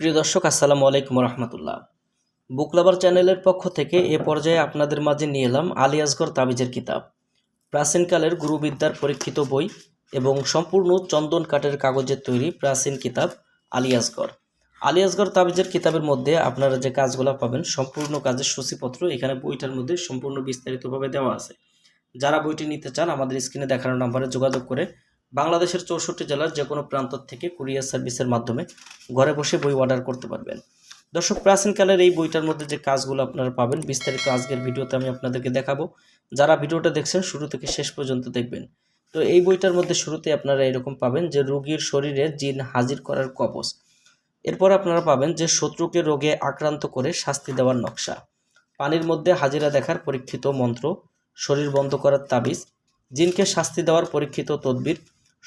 প্রিয় দর্শক, আসসালামু আলাইকুম রহমতুল্লাহ বুক লাভার চ্যানেলের পক্ষ থেকে এ পর্যায়ে আপনাদের মাঝে নিয়ে এলাম আলী আসগর তাবিজের কিতাব। প্রাচীনকালের গুরুবিদ্যার পরীক্ষিত বই এবং সম্পূর্ণ চন্দন কাঠের কাগজের তৈরি প্রাচীন কিতাব আলী আসগর। আলী আসগর তাবিজের কিতাবের মধ্যে আপনারা যে কাজগুলো পাবেন, সম্পূর্ণ কাজের সূচিপত্র এখানে বইটার মধ্যে সম্পূর্ণ বিস্তারিতভাবে দেওয়া আছে। যারা বইটি নিতে চান, আমাদের স্ক্রিনে দেখানো নাম্বারে যোগাযোগ করে বাংলাদেশের চৌষট্টি জেলার যে কোনো প্রান্ত থেকে কুরিয়ার সার্ভিসের মাধ্যমে ঘরে বসে বই অর্ডার করতে পারবেন। দর্শক প্রাচীনকালের এই বইটার মধ্যে যে কাজগুলো আপনারা পাবেন, বিস্তারিত আজকের ভিডিওতে আমি আপনাদেরকে দেখাবো। যারা ভিডিওটা দেখছেন, শুরু থেকে শেষ পর্যন্ত দেখবেন। তো এই বইটার মধ্যে শুরুতে আপনারা এরকম পাবেন যে রোগীর শরীরে জিন হাজির করার কবচ। এরপর আপনারা পাবেন যে শত্রুকে রোগে আক্রান্ত করে শাস্তি দেওয়ার নকশা। পানির মধ্যে হাজিরা দেখার পরীক্ষিত মন্ত্র, শরীর বন্ধ করার তাবিজ, জিনকে শাস্তি দেওয়ার পরীক্ষিত তদবির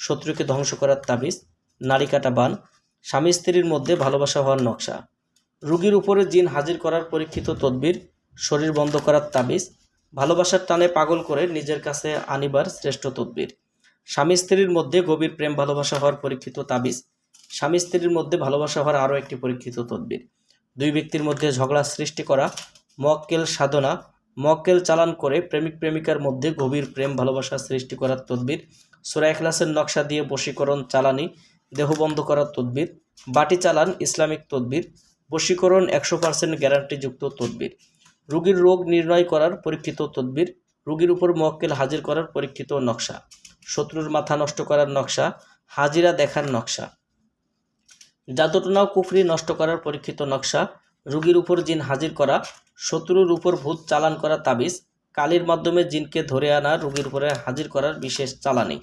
শত্রুকে ধ্বংস করার তাবিজ, নারী কাটা বান, স্বামী স্ত্রীর মধ্যে ভালোবাসা হওয়ার নকশা। রুগীর উপরে জিন হাজির করার পরীক্ষিত তদবির, শরীর বন্ধ করার তাবিজ, ভালোবাসার টানে পাগল করে নিজের কাছে আনিবার শ্রেষ্ঠ তদবির। স্বামী স্ত্রীর মধ্যে গভীর প্রেম ভালোবাসা হওয়ার পরীক্ষিত তাবিজ, স্বামী স্ত্রীর মধ্যে ভালোবাসা হওয়ার আরও একটি পরীক্ষিত তদবির। দুই ব্যক্তির মধ্যে ঝগড়া সৃষ্টি করা, মক্কেল সাধনা, মক্কেল চালান করে প্রেমিক প্রেমিকার মধ্যে গভীর প্রেম ভালোবাসা সৃষ্টি করার তদবির সুরা এখলাসের নকশা দিয়ে বশীকরণ, চালানি, দেহ বন্ধ করার তদবির, বাটি চালান, ইসলামিক তদবির, বশীকরণ একশো পার্সেন্ট গ্যারান্টিযুক্ত তদবির, রোগীর রোগ নির্ণয় করার পরীক্ষিত তদবির, রোগীর উপর মক্কেল হাজির করার পরীক্ষিত নকশা, শত্রুর মাথা নষ্ট করার নকশা, হাজিরা দেখার নকশা। জাদুটনা কুফরি নষ্ট করার পরীক্ষিত নকশা, রোগীর উপর জিন হাজির করা, শত্রুর উপর ভূত চালান করা তাবিজ কালির মাধ্যমে জিনকে ধরে আনা রোগীর উপরে হাজির করার বিশেষ চালানি।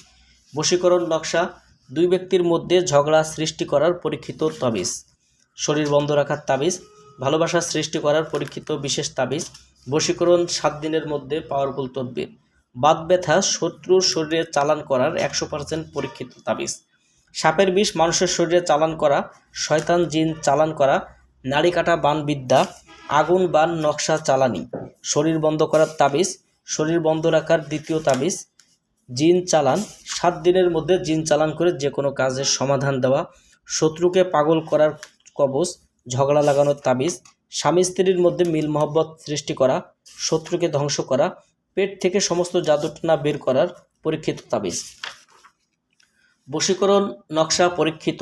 বশীকরণ নকশা, দুই ব্যক্তির মধ্যে ঝগড়া সৃষ্টি করার পরীক্ষিত তাবিজ। শরীর বন্ধ রাখার তাবিজ, ভালোবাসা সৃষ্টি করার পরীক্ষিত বিশেষ তাবিজ, বশীকরণ সাত দিনের মধ্যে পাওয়ারফুল তদবির। বাত ব্যথা শত্রুর শরীরে চালান করার একশো পার্সেন্ট পরীক্ষিত তাবিজ। সাপের বিষ মানুষের শরীরে চালান করা, শয়তান জিন চালান করা, নাড়ি কাটা বান বিদ্যা আগুন বান নকশা চালানি, শরীর বন্ধ করার তাবিজ, শরীর বন্ধ রাখার দ্বিতীয় তাবিজ, জিন চালান, সাত দিনের মধ্যে জিন চালান করে যে কোনো কাজের সমাধান দেওয়া, শত্রুকে পাগল করার কবচ, ঝগড়া লাগানোর তাবিজ, স্বামী স্ত্রীর মধ্যে মিল মহব্বত সৃষ্টি করা, শত্রুকে ধ্বংস করা, পেট থেকে সমস্ত জাদুটনা বের করার পরীক্ষিত তাবিজ। বশীকরণ, নকশা পরীক্ষিত,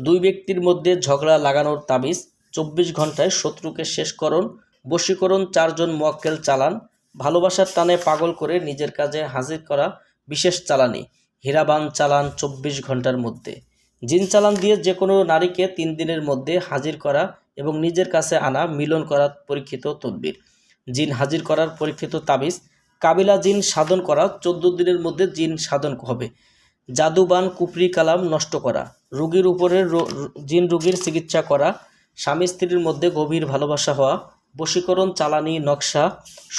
দুই ব্যক্তির মধ্যে ঝগড়া লাগানোর তাবিজ চব্বিশ ঘন্টায় শত্রুকে শেষকরণ বশীকরণ চারজন মোয়াক্কেল চালান, ভালোবাসার টানে পাগল করে নিজের কাজে হাজির করা বিশেষ চালানি, হীরাবান চালান চব্বিশ ঘণ্টার মধ্যে। জিন চালান দিয়ে যে কোনো নারীকে তিন দিনের মধ্যে হাজির করা এবং নিজের কাছে আনা মিলন করার পরীক্ষিত তদবির। জিন হাজির করার পরীক্ষিত তাবিজ, কাবিলা জিন সাধন করা চোদ্দ দিনের মধ্যে জিন সাধন হবে। জাদুবান কুপরি কালাম নষ্ট করা, রোগীর উপরে জিন রোগীর চিকিৎসা করা স্বামী স্ত্রীর মধ্যে গভীর ভালোবাসা হওয়া, বশীকরণ, চালানি, নকশা,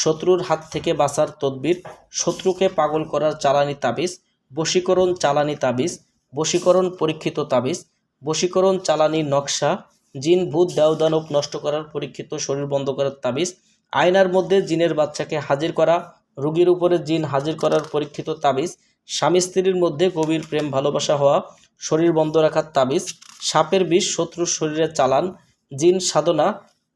শত্রুর হাত থেকে বাঁচার তদবির, শত্রুকে পাগল করার চালানি তাবিজ, বশীকরণ, চালানি তাবিজ, বশীকরণ, পরীক্ষিত তাবিজ, বশীকরণ, চালানি, নকশা, জিন, ভূত দেওদানব নষ্ট করার পরীক্ষিত শরীর বন্ধ করার তাবিজ, আয়নার মধ্যে জিনের বাচ্চাকে হাজির করা, রোগীর উপরে জিন হাজির করার পরীক্ষিত তাবিজ, স্বামী স্ত্রীর মধ্যে গভীর প্রেম ভালোবাসা হওয়া শরীর বন্ধ রাখার তাবিজ, সাপের বিষ শত্রুর শরীরে চালান, জিন সাধনা,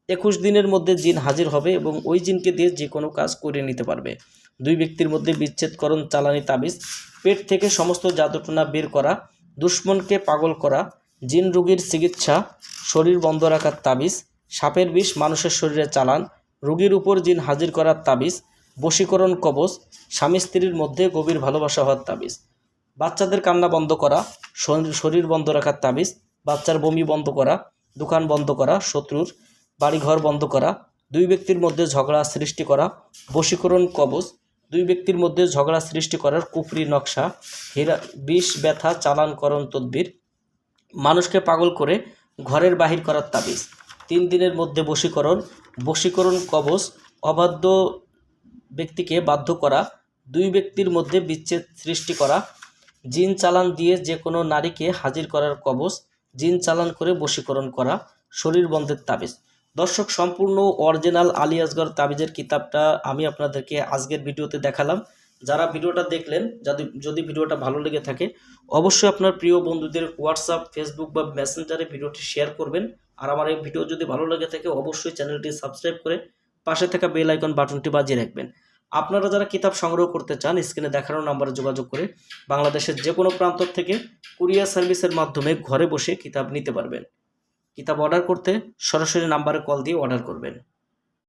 একুশ দিনের মধ্যে জিন হাজির হবে এবং ওই জিনকে দিয়ে যে কোনো কাজ করে নিতে পারবে। দুই ব্যক্তির মধ্যে বিচ্ছেদকরণ চালানি তাবিজ, পেট থেকে সমস্ত জাদুটনা বের করা, দুশ্মনকে পাগল করা, জিন রোগীর চিকিৎসা, শরীর বন্ধ রাখার তাবিজ, সাপের বিষ মানুষের শরীরে চালান, রোগীর উপর জিন হাজির করার তাবিজ, বশীকরণ কবচ, স্বামী স্ত্রীর মধ্যে গভীর ভালোবাসা হওয়ার তাবিজ। বাচ্চাদের কান্না বন্ধ করা, শরীর- বন্ধ রাখার তাবিজ, বাচ্চার বমি বন্ধ করা, দোকান বন্ধ করা, শত্রুর বাড়িঘর বন্ধ করা, দুই ব্যক্তির মধ্যে ঝগড়া সৃষ্টি করা, বশীকরণ কবচ, দুই ব্যক্তির মধ্যে ঝগড়া সৃষ্টি করার কুফরি নকশা, হীরা, বিষ, ব্যথা, চালানকরণ তদ্বির, মানুষকে পাগল করে ঘরের বাহির করার তাবিজ, তিন দিনের মধ্যে বশীকরণ বশীকরণ কবচ, অবাধ্য ব্যক্তিকে বাধ্য করা, দুই ব্যক্তির মধ্যে বিচ্ছেদ সৃষ্টি করা জিন চালান দিয়ে যে কোনো নারীকে হাজির করার কবচ, জিন চালান করে বশীকরণ করা, শরীর বন্ধের তাবিজ। দর্শক, সম্পূর্ণ অরিজিনাল আলী আসগর তাবিজের কিতাবটা আমি আপনাদেরকে আজকের ভিডিওতে দেখালাম। যারা ভিডিওটা দেখলেন, যদি যদি ভিডিওটা ভালো লেগে থাকে, অবশ্যই আপনার প্রিয় বন্ধুদের হোয়াটসঅ্যাপ, ফেসবুক বা মেসেঞ্জারে ভিডিওটি শেয়ার করবেন। আর আমার এই ভিডিও যদি ভালো লেগে থাকে, অবশ্যই চ্যানেলটি সাবস্ক্রাইব করে পাশে থাকা বেল আইকন বাটনটি বাজিয়ে রাখবেন। আপনারা যারা কিতাব সংগ্রহ করতে চান, স্ক্রিনে দেখানো নাম্বারে যোগাযোগ করে বাংলাদেশের যে কোনো প্রান্ত থেকে কুরিয়ার সার্ভিসের মাধ্যমে ঘরে বসে কিতাব নিতে পারবেন। কিতাব অর্ডার করতে সরাসরি নাম্বারে কল দিয়ে অর্ডার করবেন।